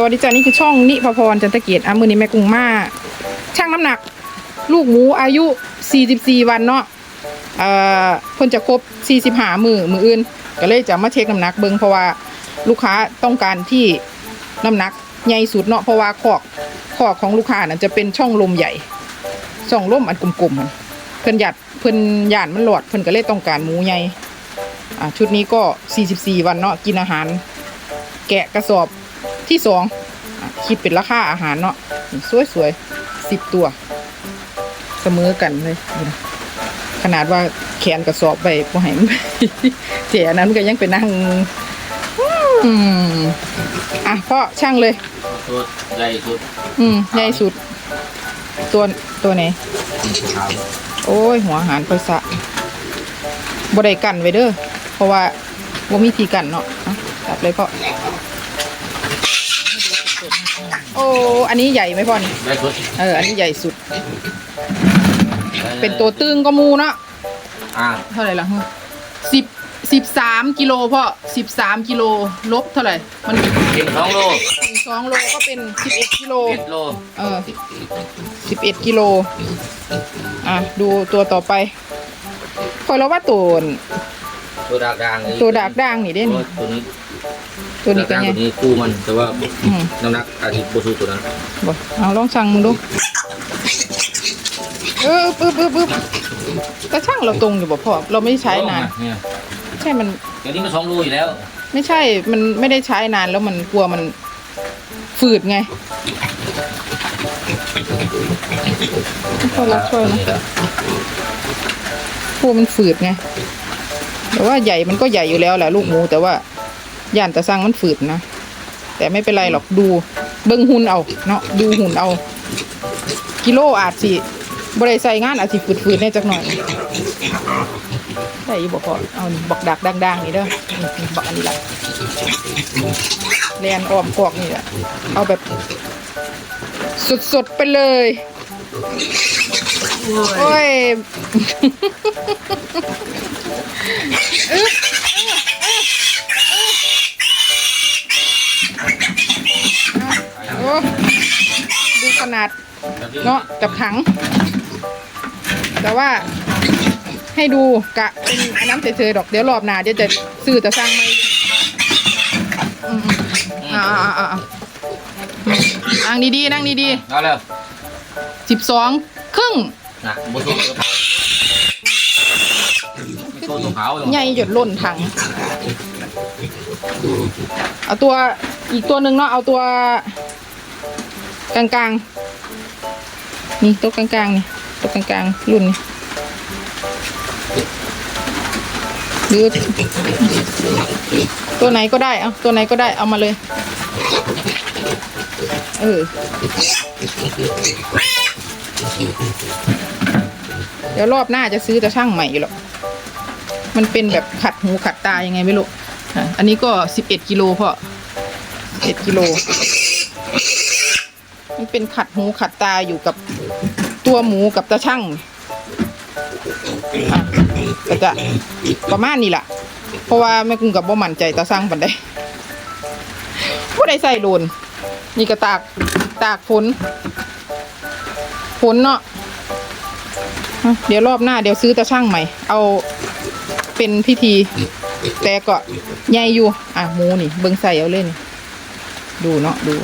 สวัสดีจ้านี่คือช่องนิพพรจันตะเกียรติอะมือนี้แม่กุ้งมาช่างน้ำหนัก ลูกหมูอายุ 44 วันเนาะเอ่อเพิ่นจะครบ 45 มือมืออื่น ก็เลยจะมาเช็คน้ำหนักเบิ่งเพราะว่าลูกค้าต้องการที่น้ำหนักใหญ่สุดเนาะเพราะว่าคอกคอกของลูกค้าน่ะจะเป็นช่องลมใหญ่ช่องลมอันกลมๆเพิ่นหยัดเพิ่นหย่านมันหลอดเพิ่นก็เลยต้องการหมูใหญ่อะชุดนี้ก็ 44 วันเนาะกินอาหาร แกะกระสอบ ที่สองอะคิดเป็นราคาอาหารเนาะสวยๆสิบตัว เสมอกันเลยนี่นะขนาดว่าแขนกระสอบไปพอให้มันเจ๋อันนั้นมันก็ยังไปนั่งอืมอะพ่อช่างเลยตัวใหญ่สุด อืมใหญ่สุด ตัวตัวไหนสีขาวโอ้ย หัวอาหารไปสะบ่ได้กันไว้เด้อเพราะว่าบ่มีทีกันเนาะอะจับเลยพ่อ โอ้ อันนี้ใหญ่ไหมพ่อนี่ใหญ่สุดเออ อันนี้ใหญ่สุด เป็นตัวตึงก็มูเนาะ อ่าเท่าไหร่ละฮะสิบสิบสามกิโลพ่อสิบสามกิโลลบเท่าไหร่ มันกินสองโลสองโลก็เป็นสิบเอ็ดกิโล เจ็ดโลเออสิบเอ็ดกิโล อะ ดูตัวต่อไปคอยเราว่าตัวตัวดากด่างนี่ตัวดากด่างนี่เด้นตัวนี้ ตัวนี้ก็ดากไงด่างตัวนี้คู่มันแต่ว่าอืม น้ำหนักอาจจะบูซูตัวนั้นบอกเอาลองสั่งมึงดูเออปึ๊บปึ๊บปึ๊บกระช่างเราตรงอยู่บ่พ่อเราไม่ได้ใช้นานเนี่ยใช่มัน เดี๋ยวนี้มันสองโลอยู่แล้วไม่ใช่ มันไม่ได้ใช้นานแล้วมันกลัวมันฝืดไงพ่อรับช่วยนะกลัวมันฝืดไง แต่ว่าใหญ่มันก็ใหญ่อยู่แล้วแหละลูกหมูแต่ว่า ย่านตะสั่งมันฝืดนะ แต่ไม่เป็นไรหรอกดูเบิ้งหุ่นเอาเนาะดูหุ่นเอา กิโลอาจสิบริใส่งานอาจสิฝืดๆแน่จักหน่อยได้อยู่บอกพอเอานี่บอกดักดังๆนี่เด้อนี่บอกอันนี้ละแลนออมกอกนี่แหละเอาแบบสดๆไปเลยโอ้ยอึ๊บโอ้ ดูขนาดเนาะกับถัง แต่ว่าให้ดูกะเป็นอันน้ำเฉยๆดอกเดี๋ยวรอบหน้าเดี๋ยวจะซื้อจะสร้างไหมอืมๆอ่าอ่าอ่าอ่านั่งดีๆนั่งดีเอาเลยๆสิบสองครึ่งนะบูซูมีตัวตัวขาวอยู่ใหญ่หยดล่นถังเอาตัวอีกตัวหนึ่งเนาะเอาตัว กลางๆ นี่ตัวกลางๆนี่ตัวกลางๆรุ่นนี่หรือตัวไหนก็ได้เอาตัวไหนก็ได้เอามาเลย เออ เดี๋ยวรอบหน้าจะซื้อจะช่างใหม่อยู่หรอกมันเป็นแบบขัดหูขัดตายังไงไม่รู้อันนี้ก็สิบเอ็ดกิโลพ่อเอ็ดกิโล มันเป็นขัดหูขัดตาอยู่กับตัวหมูกับตาช่างอะก็จะประมาณนี้แหละเพราะว่าแม่กุ้งกับบ่มั่นใจตาช่างปันได้ผู้ใดใส่โดนนี่ก็ตากตากฝนฝนเนาะอะเดี๋ยวรอบหน้าเดี๋ยวซื้อตาช่างใหม่ เอาเป็นพิธี แต่ก็ใหญ่อยู่ อะหมูนี่ เบิ่งใส่เอาเล่น ดูเนาะดู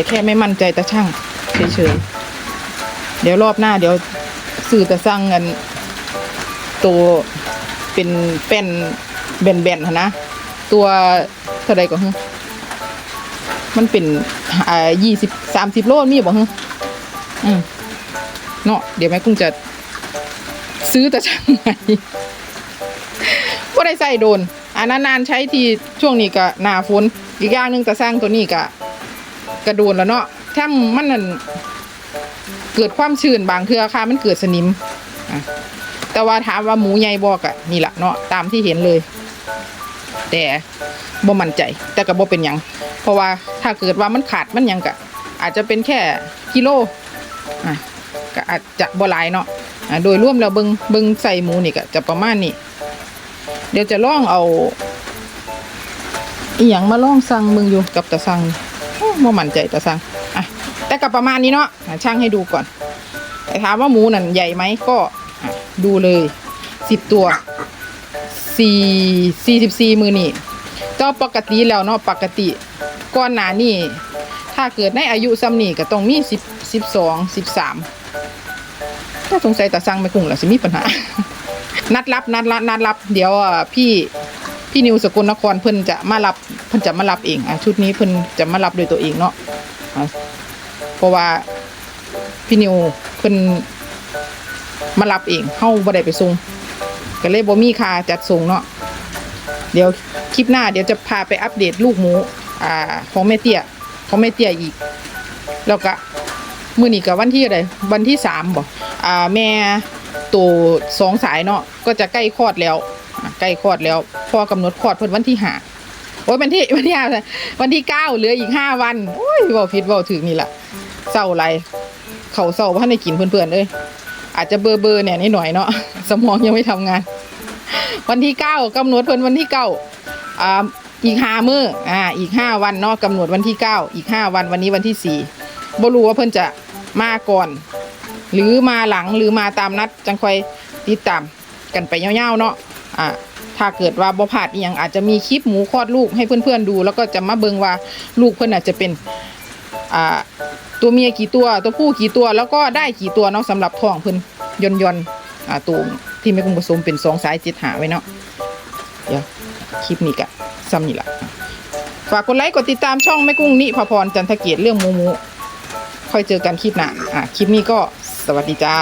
แต่แค่ไม่มั่นใจตาช่างเฉยๆเดี๋ยวรอบหน้าเดี๋ยวสื่อตาสั่งกันตัวเป็นเป็นแบนๆนนะตัวเท่าไรก็ฮึมันเป็นอ่ายี่สิบสามสิบโลมีบ่ฮึอืมเนาะเดี๋ยวแม่กุ้งจะซื้อตาช่างใหม่ก็ได้ใส่โดนอันนานๆใช้ทีช่วงนี้ก็หนาฝนอีกอย่างหนึ่งตาสร้างตัวนี้ก็ กระโดนแล้วเนาะถ้ามันนั่นเกิดความชื้นบางเทือค่ะมันเกิดสนิมอแต่ว่าถามว่าหมูใหญ่บอกอะนี่แหละเนาะตามที่เห็นเลย แต่บ่มั่นใจ แต่ก็บ่เป็นยังเพราะว่าถ้าเกิดว่ามันขาดมันยังกะอาจจะเป็นแค่กิโลอะก็อาจจะบ่หลายเนาะอะโดยรวมแล้วเบิงเบิงใส่หมูนี่ก็จะประมาณนี้เดี๋ยวจะลองเอาอีหยังมาลองสั่งมึงอยู่กับตาสั่ง โอ้บ่มั่นใจตาสั่งอะแต่ก็ประมาณนี้เนาะช่างให้ดูก่อน แต่ถามว่าหมูนั่นใหญ่ไหมก็ดูเลยสิบตัวสี่สี่สิบสี่มือนี่ก็ปกติแล้วเนาะปกติก่อนหนานี่ ถ้าเกิดในอายุซ้ำนี่ก็ต้องมีสิบสิบสองสิบสามถ้าสงสัยแตาสั่งไม่คุ้งแล้วสิมีปัญหา นัดรับนัดรับนัดรับเดี๋ยวอะพี่ พี่นิวสกลนครเพิ่นจะมารับเพิ่นจะมารับเองอะชุดนี้เพิ่นจะมารับโดยตัวเองเนาะเพราะว่าพี่นิวเพิ่นมารับเองเฮาบ่ได้ไปส่งก็เลยบ่มีค่าจัดส่งเนาะเดี๋ยวคลิปหน้าเดี๋ยวจะพาไปอัปเดตลูกหมูอ่าของแม่เตี้ยของแม่เตี้ยอีก แล้วก็มื้อนี้ก็วันที่อะไรวันที่สามบ่อ่าแม่ตัวสองสายเนาะก็จะใกล้คลอดแล้ว ใกล้คลอดแล้ว พอกำหนดคลอดเพิ่นวันที่ห้าโอ้ยวันที่วันที่ห้าวันที่เก้าเหลืออีกห้าวันโอ้ยเว้าผิดเว้าถึงนี่แหละเศร้าไรเขาเศร้าบ่ทันได้กินเพื่อนๆเอ้ยอาจจะเบอร์เบอร์เนี่ยนิดหน่อยเนาะสมองยังไม่ทำงาน วันที่เก้ากำหนดเพิ่นวันที่เก้าอ่าอีกห้ามืออ่าอีกห้าวันเนาะกำหนดวันที่เก้าอีกห้าวันวันนี้วันที่สี่บรู้ว่าเพิ่นจะมาก่อน หรือมาหลังหรือมาตามนัดจังคอยติดตามกันไปยาวๆเนาะอ่า ถ้าเกิดว่าบ่พลาดอีหยังอาจจะมีคลิปหมูคลอดลูกให้เพื่อนๆดู แล้วก็จะมาเบิงว่าลูกเพิ่อนอาจจะเป็นอ่าตัวเมียกี่ตัวตัวผู้กี่ตัวแล้วก็ได้กี่ตัวเนาะสำหรับท้องเพิ่อนยนยนอ่าตัวที่ไม่คงผสมเป็นสองสายจ็ดหาไว้เนาะเดี๋ยวคลิปนี้กะซ้ำนี่ละฝากกดไลค์กดติดตามช่องแม่กุ้งนิพพรจันทเกียรติเรื่องหมูมูค่อยเจอกันคลิปหน้าอะคลิปนี้ก็สวัสดีจ้า